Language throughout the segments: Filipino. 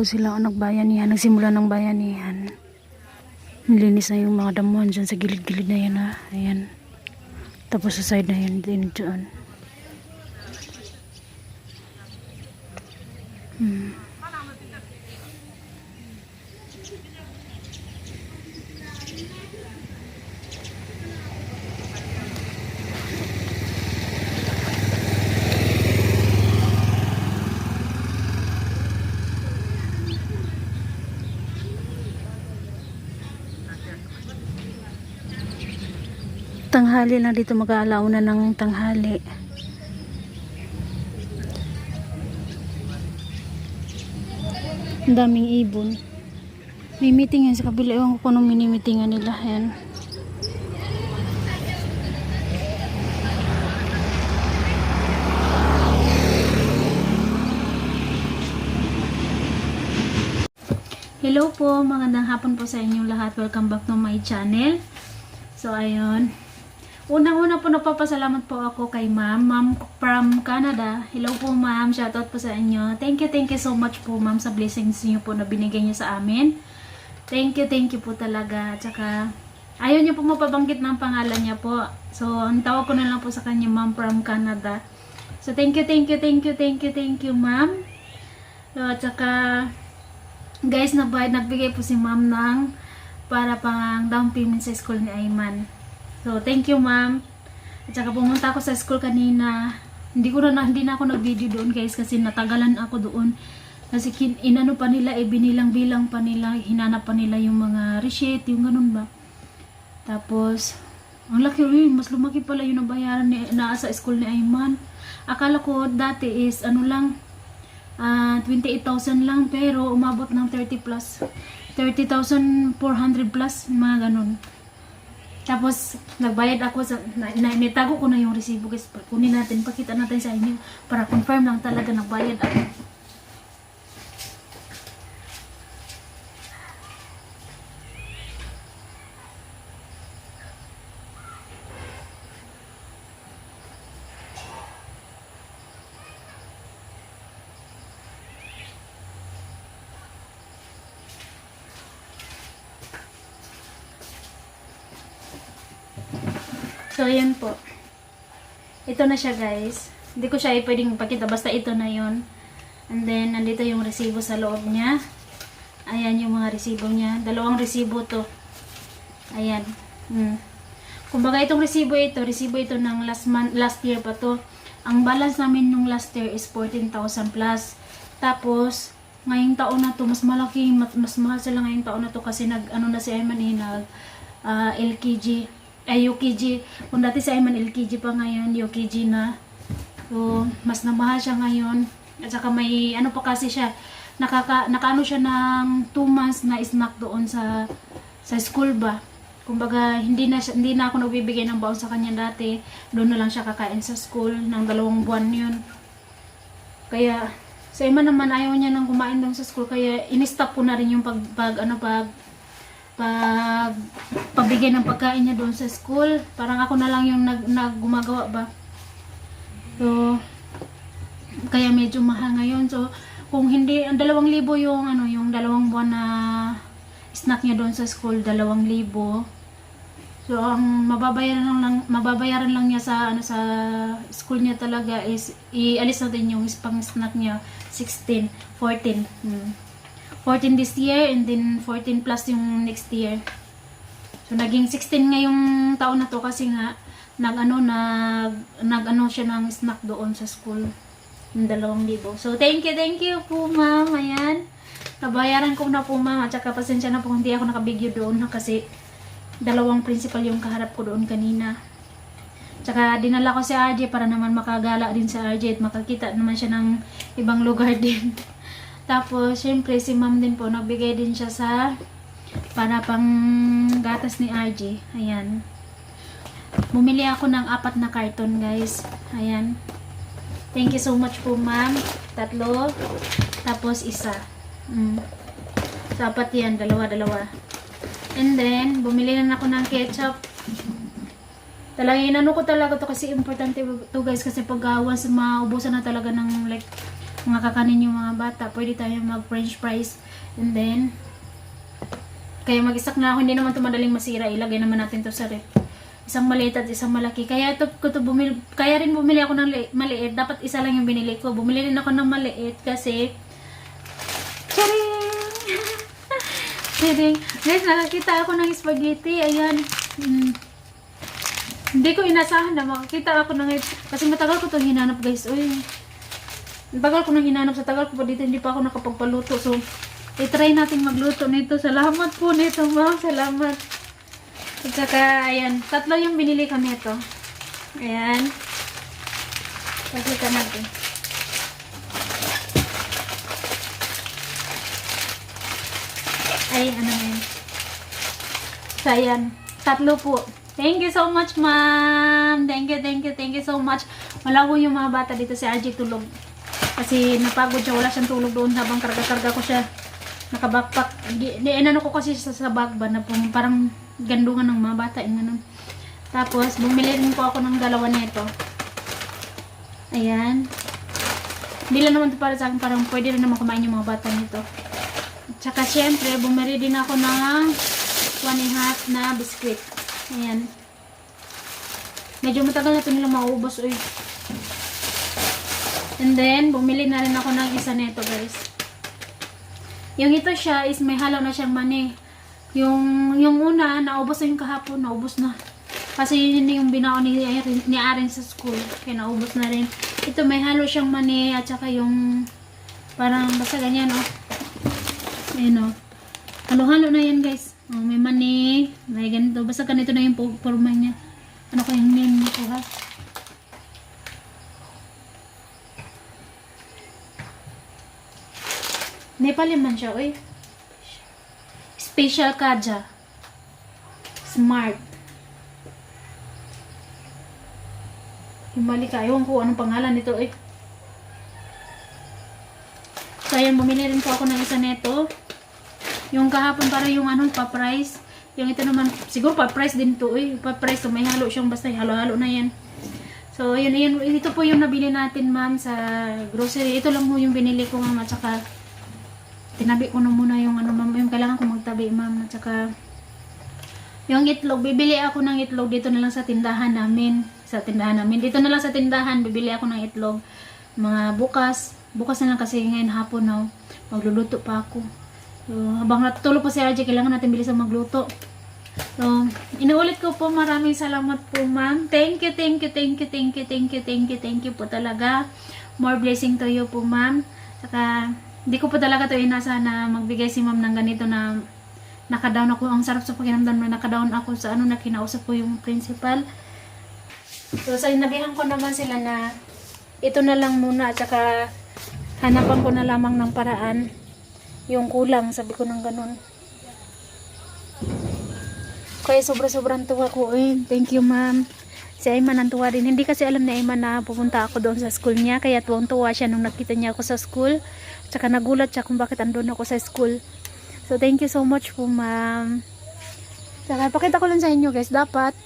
po sila ang nagbayanihan. Nagsimula ng bayanihan. Nilinis na yung mga damuhan dyan sa gilid-gilid na yan ha. Ayan. Tapos sa side na yan din dyan. Hmm. Tanghali na dito mag-aalaw na ng tanghali. Ang daming ibon. May meeting yan sa kabila. Ewan ko kung anong minimitingan nila. Yan. Hello po, magandang hapon po sa inyong lahat. Welcome back to my channel. So, ayun. Unang-una po nagpapasalamat po ako kay ma'am, ma'am from Canada. Hello po ma'am, shoutout po sa inyo. Thank you, thank you so much po ma'am sa blessings niyo po na binigay niyo sa amin. Thank you, thank you po talaga. At saka, ayaw niyo po mapabanggit ng pangalan niya po. So, ang tawag ko na lang po sa kanya ma'am from Canada. So, thank you, thank you, thank you, thank you, thank you ma'am. So, at guys, nagbayad, nagbigay po si ma'am ng para pang down payment sa school ni Ayman. So, thank you, ma'am. At saka pumunta ako sa school kanina. Hindi ko na, hindi na ako nag-video doon, guys, kasi natagalan ako doon. Kasi kin, inano pa nila, eh, binilang-bilang pa nila, hinanap pa nila yung mga receipt, yung ganun ba. Tapos, ang laki rin, mas lumaki pala yung nabayaran ni, na sa school ni Ayman. Akala ko dati is, ano lang, ah 28,000 lang, pero umabot ng 30 plus. 30,400 plus, mga ganun. Tapos, nagbayad ako sa, na, na, nitago ko na yung resibo guys. Kunin natin, pakita natin sa inyo para confirm lang talaga nagbayad ako. So, ayan po. Ito na siya, guys. Hindi ko siya pwedeng ipakita. Basta ito na yon And then, nandito yung resibo sa loob niya. Ayan yung mga resibo niya. Dalawang resibo to. Ayan. Hmm. Kumbaga, itong resibo ito, resibo ito ng last month, last year pa to. Ang balance namin nung last year is 14,000 plus. Tapos, ngayong taon na to, mas malaki, mas, mahal sila ngayong taon na to kasi nag, ano na si Ayman eh, nag ah, LKG ay UKG. Kung dati sa Ayman LKG pa ngayon, UKG na. So, mas namahal siya ngayon. At saka may, ano pa kasi siya, nakaka, nakaano siya ng 2 months na snack doon sa sa school ba. Kumbaga, hindi na, siya, hindi na ako nagbibigay ng baon sa kanya dati. Doon na lang siya kakain sa school ng dalawang buwan yun. Kaya, sa ima naman ayaw niya nang kumain doon sa school. Kaya, in-stop ko na rin yung pag, pag ano, pag, pag pabigay ng pagkain niya doon sa school. Parang ako na lang yung nag, nag gumagawa ba. So, kaya medyo mahal ngayon. So, kung hindi, ang dalawang libo yung, ano, yung dalawang buwan na snack niya doon sa school, dalawang libo. So, ang mababayaran lang, mababayaran lang niya sa ano sa school niya talaga is ialis natin yung pang snack niya 16, 14. Hmm. 14 this year and then 14 plus yung next year. So naging 16 ngayong taon na to kasi nga nag ano nag nag ano siya ng snack doon sa school ng dalawang libo. So thank you, thank you po ma'am. Ayan. Nabayaran ko na po ma'am at saka pasensya na po hindi ako nakabigyo doon kasi dalawang principal yung kaharap ko doon kanina. Tsaka dinala ko si RJ para naman makagala din si RJ at makakita naman siya ng ibang lugar din. Tapos, syempre, si ma'am din po, nagbigay din siya sa para pang gatas ni RJ. Ayan. Bumili ako ng apat na karton, guys. Ayan. Thank you so much po, ma'am. Tatlo. Tapos, isa. Mm. So, apat yan. Dalawa, dalawa. And then, bumili na ako ng ketchup. Talagang inano ko talaga to kasi importante to guys kasi pag uh, once maubusan na talaga ng like mga kakanin yung mga bata. Pwede tayo mag french fries. And then, kaya mag-isak na ako. Hindi naman ito madaling masira. Ilagay naman natin to sa rep. Isang maliit at isang malaki. Kaya ito, ko to bumili, kaya rin bumili ako ng li- maliit. Dapat isa lang yung binili ko. Bumili rin ako ng maliit kasi Charing! Charing! Guys, nakakita ako ng spaghetti. Ayan. Mm. Hindi ko inasahan na makakita ako ng kasi matagal ko itong hinanap guys. Uy. Tagal ko nang hinanap sa tagal ko pa dito hindi pa ako nakapagpaluto. So, i-try natin magluto nito. Salamat po nito, ma'am. Salamat. At saka, ayan. Tatlo yung binili kami ito. Ayan. Pakita natin. Ay, ano yun. So, ayan. Tatlo po. Thank you so much, ma'am. Thank you, thank you, thank you so much. Wala po yung mga bata dito si RJ tulog. Kasi napagod siya. Wala siyang tulog doon habang karga-karga ko siya. Nakabackpack. Inano ko kasi sa bag ba na pong parang gandungan ng mga bata. Yung ganun. Tapos, bumili rin po ako ng dalawa nito. Ayan. Hindi lang naman ito para sa akin. Parang pwede rin naman kumain yung mga bata nito. Tsaka syempre, bumili din ako ng one and half na biscuit. Ayan. Medyo matagal na ito nila mauubos. Uy. And then, bumili na rin ako ng isa nito guys. Yung ito siya is may halaw na siyang mani. Yung, yung una, naubos na yung kahapon. Naubos na. Kasi yun yung binaon ni, ni Aaron sa school. Kaya naubos na rin. Ito may halo siyang mani at saka yung parang basta ganyan oh. Ayan o. Halo-halo na yan guys. Oh, may mani. May ganito. Basta ganito na yung forma niya. Ano ko yung name nito ha? Nepali man siya, uy. Special Kaja. Smart. Himali ka. Ko anong pangalan nito, uy. So, ayan, bumili rin po ako ng isa neto. Yung kahapon para yung ano, pa-price. Yung ito naman, siguro pa-price din to eh. Pa-price, so may halo siyang basta halo-halo na yan. So, yun, yun, ito po yung nabili natin, ma'am, sa grocery. Ito lang po yung binili ko, ma'am, at saka tinabi ko na muna yung ano, ma'am, yung kailangan ko magtabi, ma'am, at saka yung itlog, bibili ako ng itlog dito na lang sa tindahan namin. Sa tindahan namin. Dito na lang sa tindahan, bibili ako ng itlog. Mga bukas. Bukas na lang kasi ngayon hapon na. Magluluto pa ako. So, habang natutulog pa si RJ, kailangan natin bilisan magluto. So, inuulit ko po, maraming salamat po, ma'am. Thank you, thank you, thank you, thank you, thank you, thank you, thank you po talaga. More blessing to you po, ma'am. Saka, hindi ko po talaga to inasahan na magbigay si ma'am ng ganito na nakadown ako. Ang sarap sa pakiramdam na nakadown ako sa ano na kinausap ko yung principal. So, sinabihan ko naman sila na ito na lang muna at saka hanapan ko na lamang ng paraan yung kulang. Sabi ko ng ganun. Kaya sobra-sobrang tuwa ko. Eh. Thank you, ma'am. Si Ayman ang tuwa din. Hindi kasi alam ni Ayman na pupunta ako doon sa school niya. Kaya tuwang-tuwa siya nung nakita niya ako sa school. Tsaka nagulat siya kung bakit andun ako sa school. So, thank you so much po, ma'am. Tsaka, pakita ko lang sa inyo, guys. Dapat,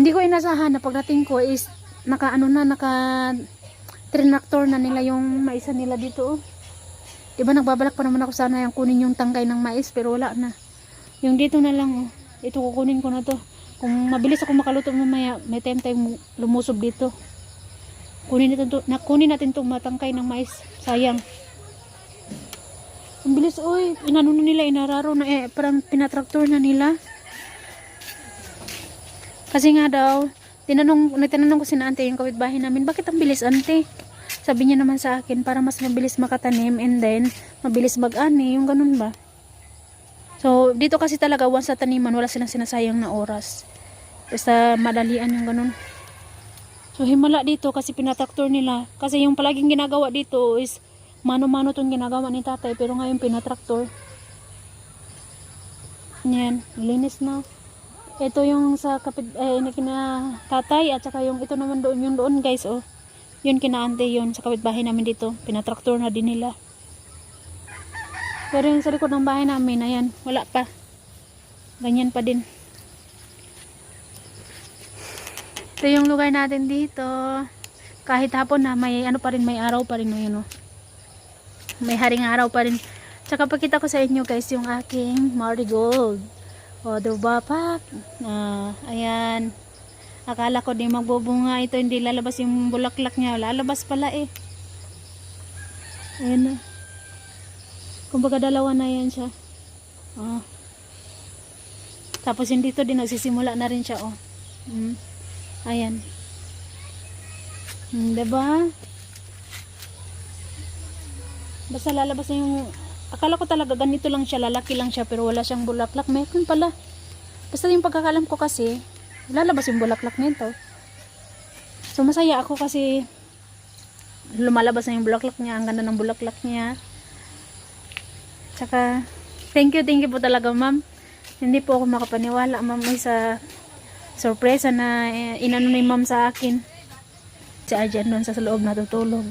hindi ko inasahan na pagdating ko is, naka, ano na, naka, trinactor na nila yung maisa nila dito, oh. Diba, nagbabalak pa naman ako sana yung kunin yung tangkay ng mais, pero wala na. Yung dito na lang, oh. Ito, kukunin ko na to. Kung mabilis ako makaluto mamaya, may time tayong lumusob dito. Kunin natin to, na, kunin natin to matangkay ng mais. Sayang. Ang bilis, oy. Inano na nila, inararo na eh. Parang pinatraktor na nila. Kasi nga daw, tinanong, natinanong ko si na ante yung kapitbahay namin, bakit ang bilis ante? Sabi niya naman sa akin, para mas mabilis makatanim and then, mabilis mag-ani, yung ganun ba? So, dito kasi talaga, once sa taniman, wala silang sinasayang na oras. Basta madalian yung ganun. So, himala dito kasi pinatraktor nila. Kasi yung palaging ginagawa dito is mano-mano tong ginagawa ni tatay pero ngayon pinatraktor. Yan, linis na. Ito yung sa kapit eh na kina tatay at saka yung ito naman doon yung doon guys oh. Yun kinaante yun sa kapitbahay namin dito. Pinatraktor na din nila. Pero yung sa likod ng bahay namin, ayan, wala pa. Ganyan pa din. Ito yung lugar natin dito. kahit hapon na may ano pa rin, may araw pa rin, yun, oh. May haring araw pa rin. Tsaka pakita ko sa inyo guys yung aking marigold. O, diba pa? Ah, ayan. Akala ko di magbubunga ito, hindi lalabas yung bulaklak niya. Lalabas pala eh. Ayan na. Kumbaga dalawa na yan siya. Oh. Tapos hindi to din nagsisimula na rin siya oh. Mm. Ayan. Mm, diba? Basta lalabas na yung akala ko talaga ganito lang siya, lalaki lang siya pero wala siyang bulaklak. Meron pala. Basta yung pagkakalam ko kasi lalabas yung bulaklak nito. So masaya ako kasi lumalabas na yung bulaklak niya. Ang ganda ng bulaklak niya. Tsaka, thank you, thank you po talaga, ma'am. Hindi po ako makapaniwala, ma'am, may sa sorpresa na eh, inano ni ma'am sa akin. Si Ajan doon sa loob natutulog.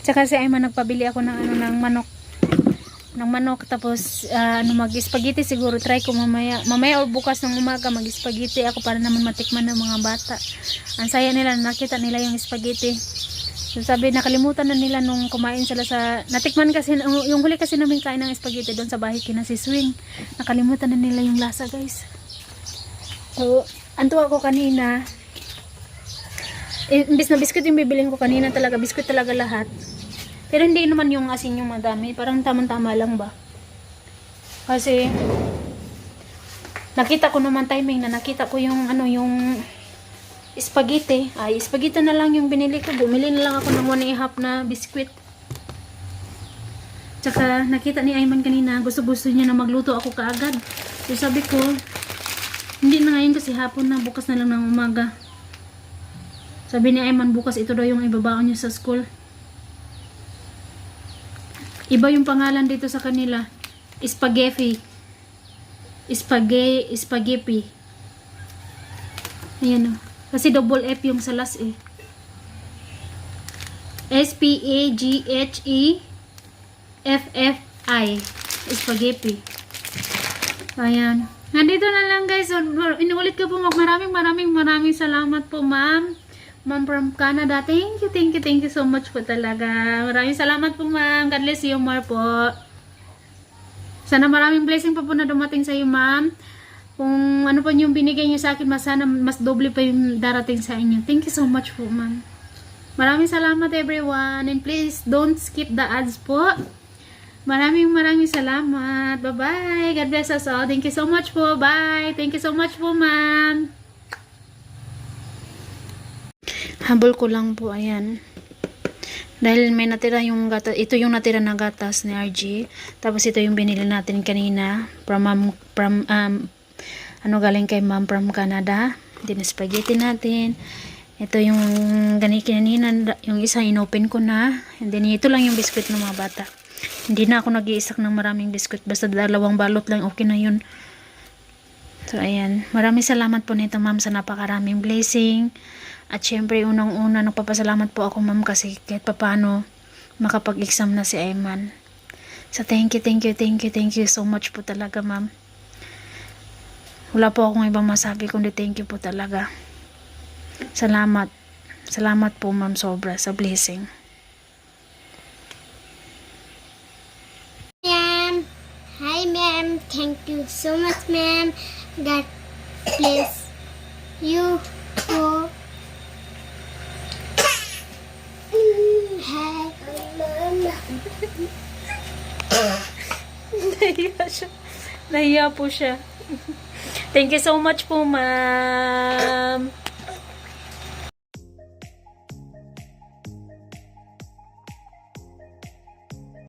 Tsaka si Ayman nagpabili ako ng ano ng manok ng manok tapos ah, ano mag-spaghetti siguro try ko mamaya mamaya o bukas ng umaga mag-spaghetti ako para naman matikman ng mga bata ang saya nila nakita nila yung spaghetti so sabi nakalimutan na nila nung kumain sila sa natikman kasi yung huli kasi namin kain ng spaghetti doon sa bahay kina si Swing nakalimutan na nila yung lasa guys so anto ako kanina eh, imbis na biskuit yung bibilin ko kanina talaga biskuit talaga lahat pero hindi naman yung asin yung madami. Parang tamang-tama lang ba? Kasi, nakita ko naman timing na nakita ko yung ano yung spaghetti. Ay, spaghetti na lang yung binili ko. Bumili na lang ako ng one and a half na biskwit. Tsaka, nakita ni Ayman kanina, gusto-gusto niya na magluto ako kaagad. So, sabi ko, hindi na ngayon kasi hapon na, bukas na lang ng umaga. Sabi ni Ayman, bukas ito daw yung ibabaon niya sa school. Iba yung pangalan dito sa kanila. Spaghetti. Spaghetti. Spaghetti. Ayan o. Kasi double F yung salas eh. S-P-A-G-H-E-F-F-I. Spaghetti. Ayan. Nandito na lang guys. Inuulit ko po mag- maraming maraming maraming salamat po ma'am. Ma'am from Canada. Thank you, thank you, thank you so much po talaga. Maraming salamat po ma'am. God bless you more po. Sana maraming blessing pa po na dumating sa iyo ma'am. Kung ano po yung binigay niyo sa akin, mas sana mas doble pa yung darating sa inyo. Thank you so much po ma'am. Maraming salamat everyone. And please don't skip the ads po. Maraming maraming salamat. Bye-bye. God bless us all. Thank you so much po. Bye. Thank you so much po ma'am. Habol ko lang po, ayan. Dahil may natira yung gatas, ito yung natira na gatas ni RG. Tapos ito yung binili natin kanina from ma'am, from, um, ano galing kay ma'am from Canada. Din spaghetti natin. Ito yung gani kanina, yung isa inopen ko na. And then ito lang yung biscuit ng mga bata. Hindi na ako nag-iisak ng maraming biscuit. Basta dalawang balot lang, okay na yun. So, ayan. Maraming salamat po nito, ma'am, sa napakaraming blessing. At syempre, unang-una, nagpapasalamat po ako, ma'am, kasi kahit papano makapag-exam na si Ayman. So, thank you, thank you, thank you, thank you so much po talaga, ma'am. Wala po akong ibang masabi, kundi thank you po talaga. Salamat. Salamat po, ma'am, sobra sa blessing. Ma'am. Hi, ma'am. Thank you so much, ma'am. God bless you for. Hi. Nahiya siya. Nahiya po siya. Thank you so much po, ma'am.